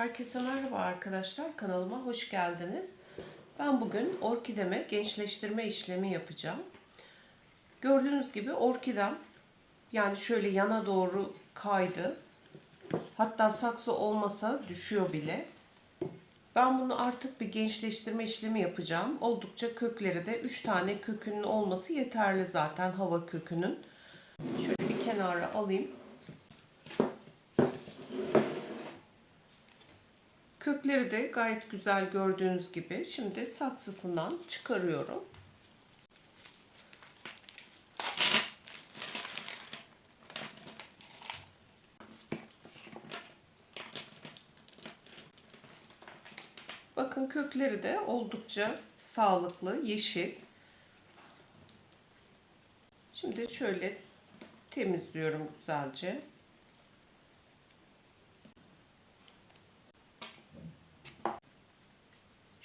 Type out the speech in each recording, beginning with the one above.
Herkese merhaba arkadaşlar. Kanalıma hoş geldiniz. Ben bugün orkideme gençleştirme işlemi yapacağım. Gördüğünüz gibi orkidem yani şöyle yana doğru kaydı. Hatta saksı olmasa düşüyor bile. Ben bunu artık bir gençleştirme işlemi yapacağım. Oldukça kökleri de 3 tane kökünün olması yeterli zaten hava kökünün. Şöyle bir kenara alayım. Kökleri de gayet güzel gördüğünüz gibi. Şimdi saksısından çıkarıyorum. Bakın kökleri de oldukça sağlıklı, yeşil. Şimdi şöyle temizliyorum güzelce.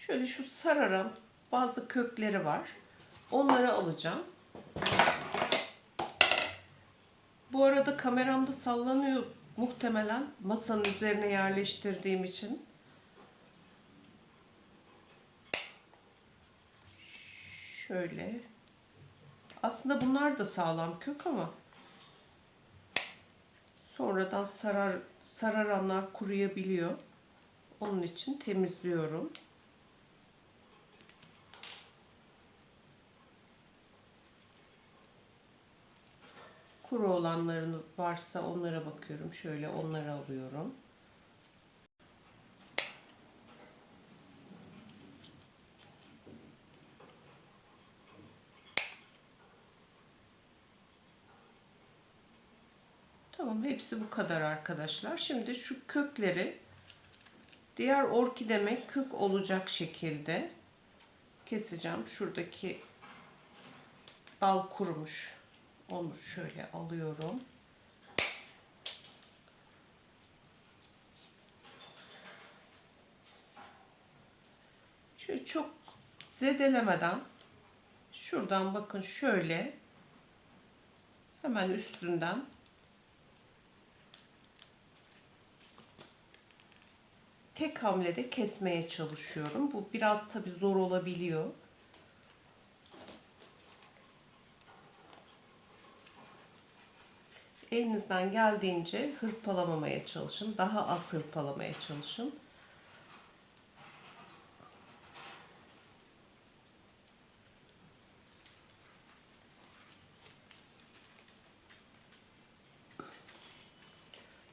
Şöyle şu sararan bazı kökleri var. Onları alacağım. Bu arada kameramda sallanıyor muhtemelen masanın üzerine yerleştirdiğim için. Şöyle. Aslında bunlar da sağlam kök ama sonradan sarar sararanlar kuruyabiliyor. Onun için temizliyorum. Kuru olanların varsa onlara bakıyorum. Şöyle onları alıyorum. Tamam hepsi bu kadar arkadaşlar. Şimdi şu kökleri diğer orkideme kök olacak şekilde keseceğim. Şuradaki dal kurumuş. Onu şöyle alıyorum. Şöyle çok zedelemeden şuradan bakın şöyle hemen üstünden tek hamlede kesmeye çalışıyorum. Bu biraz tabi zor olabiliyor. Elinizden geldiğince hırpalamamaya çalışın. Daha az hırpalamaya çalışın.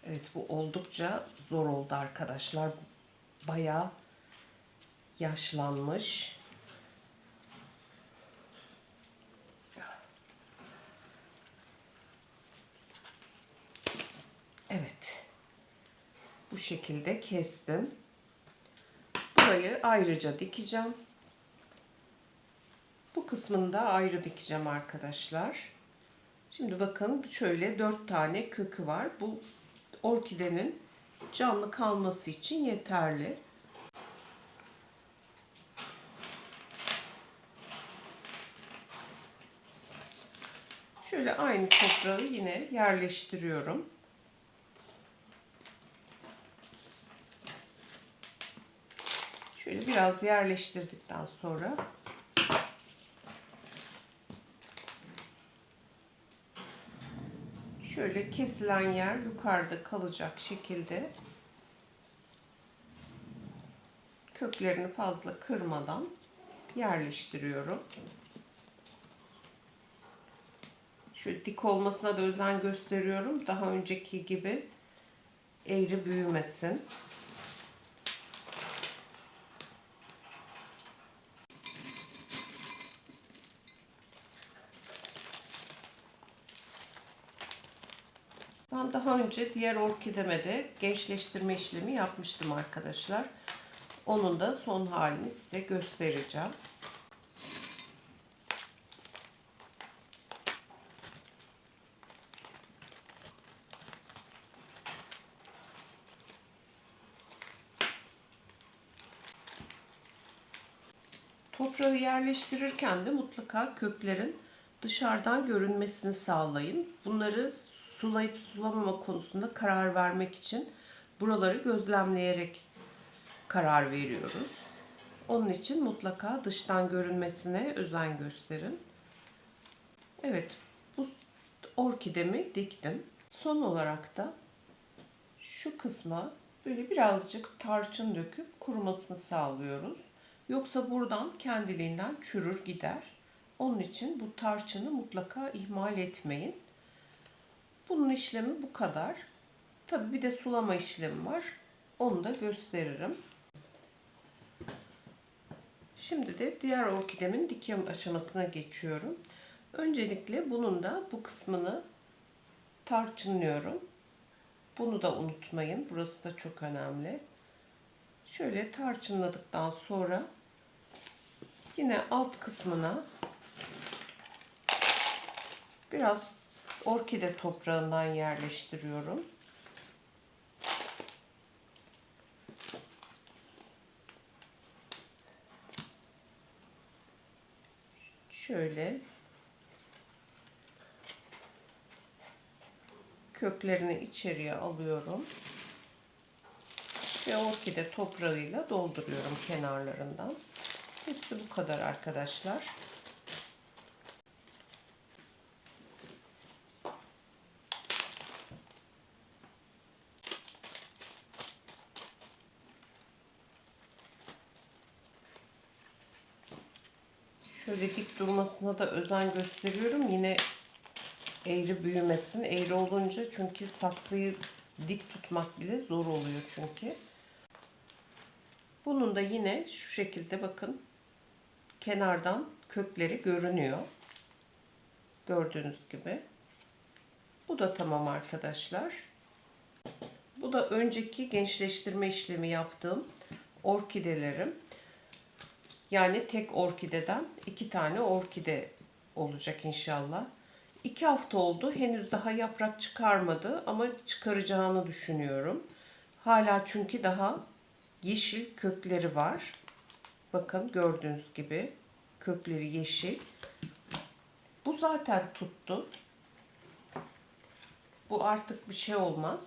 Evet bu oldukça zor oldu arkadaşlar. Bayağı yaşlanmış. Evet. Bu şekilde kestim. Burayı ayrıca dikeceğim. Bu kısmını da ayrı dikeceğim arkadaşlar. Şimdi bakın şöyle dört tane kökü var. Bu orkidenin canlı kalması için yeterli. Şöyle aynı toprağı yine yerleştiriyorum. Şöyle biraz yerleştirdikten sonra şöyle kesilen yer yukarıda kalacak şekilde köklerini fazla kırmadan yerleştiriyorum. Şu dik olmasına da özen gösteriyorum. Daha önceki gibi eğri büyümesin. Ben daha önce diğer orkideme de gençleştirme işlemi yapmıştım arkadaşlar. Onun da son halini size göstereceğim. Toprağı yerleştirirken de mutlaka köklerin dışarıdan görünmesini sağlayın. Bunları sulayıp sulamama konusunda karar vermek için buraları gözlemleyerek karar veriyoruz. Onun için mutlaka dıştan görünmesine özen gösterin. Evet, bu orkidemi diktim. Son olarak da şu kısma böyle birazcık tarçın döküp kurumasını sağlıyoruz. Yoksa buradan kendiliğinden çürür gider. Onun için bu tarçını mutlaka ihmal etmeyin. Bunun işlemi bu kadar. Tabi bir de sulama işlemi var. Onu da gösteririm. Şimdi de diğer orkidemin dikim aşamasına geçiyorum. Öncelikle bunun da bu kısmını tarçınlıyorum. Bunu da unutmayın. Burası da çok önemli. Şöyle tarçınladıktan sonra yine alt kısmına biraz orkide toprağından yerleştiriyorum. Şöyle köklerini içeriye alıyorum. Ve orkide toprağıyla dolduruyorum kenarlarından. Hepsi bu kadar arkadaşlar. Şöyle dik durmasına da özen gösteriyorum. Yine eğri büyümesin. Eğri olunca çünkü saksıyı dik tutmak bile zor oluyor çünkü. Bunun da yine şu şekilde bakın kenardan kökleri görünüyor. Gördüğünüz gibi. Bu da tamam arkadaşlar. Bu da önceki gençleştirme işlemi yaptığım orkidelerim. Yani tek orkideden iki tane orkide olacak inşallah. İki hafta oldu. Henüz daha yaprak çıkarmadı ama çıkaracağını düşünüyorum. Hala çünkü daha yeşil kökleri var. Bakın gördüğünüz gibi kökleri yeşil. Bu zaten tuttu. Bu artık bir şey olmaz.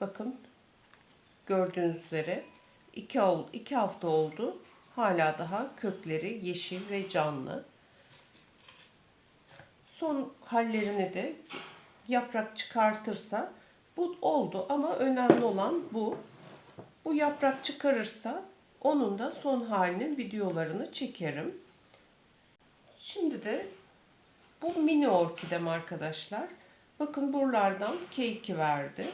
Bakın gördüğünüz üzere iki, iki hafta oldu. Hala daha kökleri yeşil ve canlı. Son hallerini de yaprak çıkartırsa bu oldu ama önemli olan bu. Bu yaprak çıkarırsa onun da son halinin videolarını çekerim. Şimdi de bu mini orkidem arkadaşlar. Bakın buralardan K2 verdi.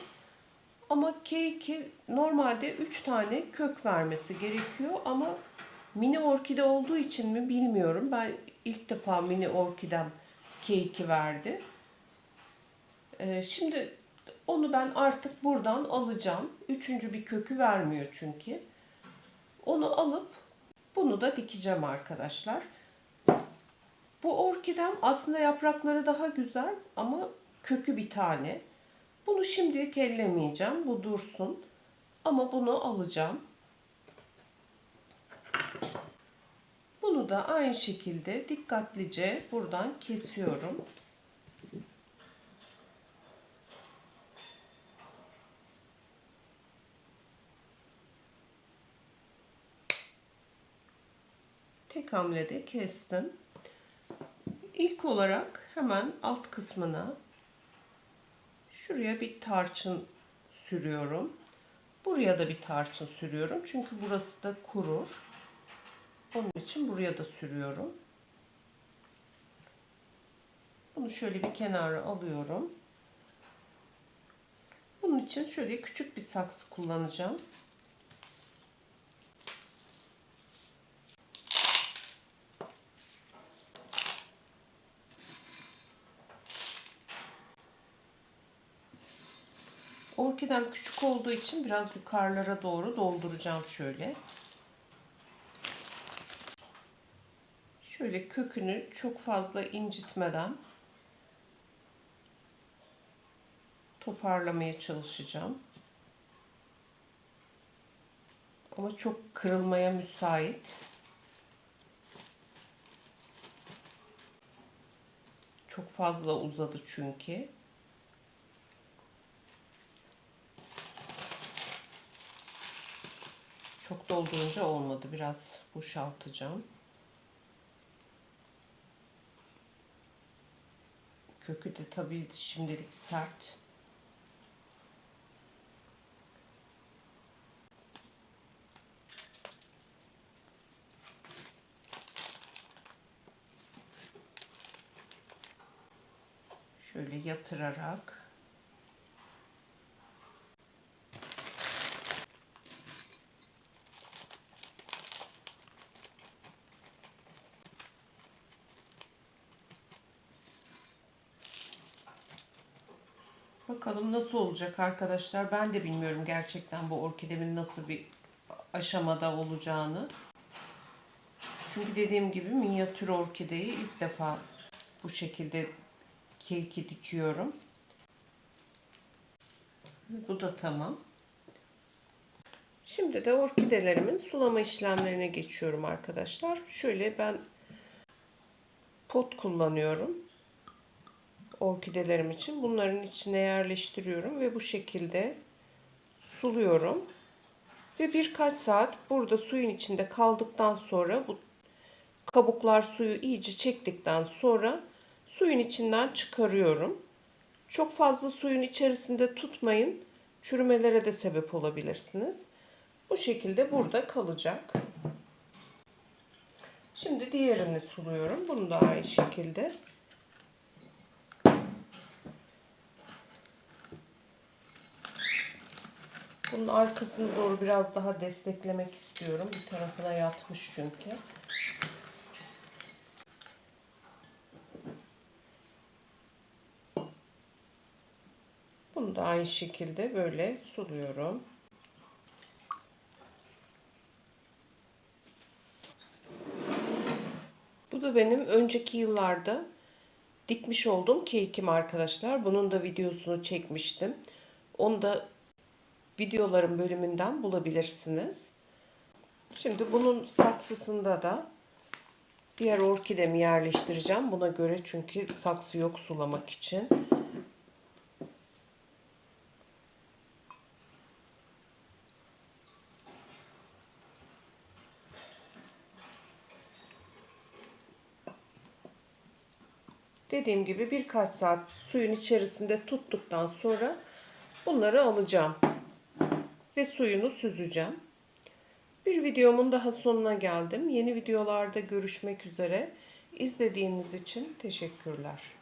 Ama K2 normalde 3 tane kök vermesi gerekiyor ama mini orkide olduğu için mi bilmiyorum. Ben ilk defa mini orkidem K2 verdi. Ee, şimdi onu ben artık buradan alacağım. Üçüncü bir kökü vermiyor çünkü. Onu alıp bunu da dikeceğim arkadaşlar. Bu orkidem aslında yaprakları daha güzel ama kökü bir tane. Bunu şimdilik ellemeyeceğim. Bu dursun. Ama bunu alacağım. Bunu da aynı şekilde dikkatlice buradan kesiyorum. Tek hamlede kestim. İlk olarak hemen alt kısmına şuraya bir tarçın sürüyorum. Buraya da bir tarçın sürüyorum. Çünkü burası da kurur. Onun için buraya da sürüyorum. Bunu şöyle bir kenara alıyorum. Bunun için şöyle küçük bir saksı kullanacağım. Orkidem küçük olduğu için biraz yukarılara doğru dolduracağım şöyle. Şöyle kökünü çok fazla incitmeden toparlamaya çalışacağım. Ama çok kırılmaya müsait. Çok fazla uzadı çünkü. Çok doldurunca olmadı. Biraz boşaltacağım. Kökü de tabii şimdilik sert. Şöyle yatırarak Bakalım nasıl olacak arkadaşlar. Ben de bilmiyorum gerçekten bu orkidemin nasıl bir aşamada olacağını. Çünkü dediğim gibi minyatür orkideyi ilk defa bu şekilde keki dikiyorum. Bu da tamam. Şimdi de orkidelerimin sulama işlemlerine geçiyorum arkadaşlar. Şöyle ben pot kullanıyorum orkidelerim için. Bunların içine yerleştiriyorum ve bu şekilde suluyorum. Ve birkaç saat burada suyun içinde kaldıktan sonra bu kabuklar suyu iyice çektikten sonra suyun içinden çıkarıyorum. Çok fazla suyun içerisinde tutmayın. Çürümelere de sebep olabilirsiniz. Bu şekilde burada kalacak. Şimdi diğerini suluyorum. Bunu da aynı şekilde. Bunun arkasını doğru biraz daha desteklemek istiyorum. Bir tarafına yatmış çünkü. Bunu da aynı şekilde böyle suluyorum. Bu da benim önceki yıllarda dikmiş olduğum kekim arkadaşlar. Bunun da videosunu çekmiştim. Onu da videoların bölümünden bulabilirsiniz. Şimdi bunun saksısında da diğer orkidemi yerleştireceğim. Buna göre çünkü saksı yok sulamak için. Dediğim gibi birkaç saat suyun içerisinde tuttuktan sonra bunları alacağım ve suyunu süzeceğim. Bir videomun daha sonuna geldim. Yeni videolarda görüşmek üzere. İzlediğiniz için teşekkürler.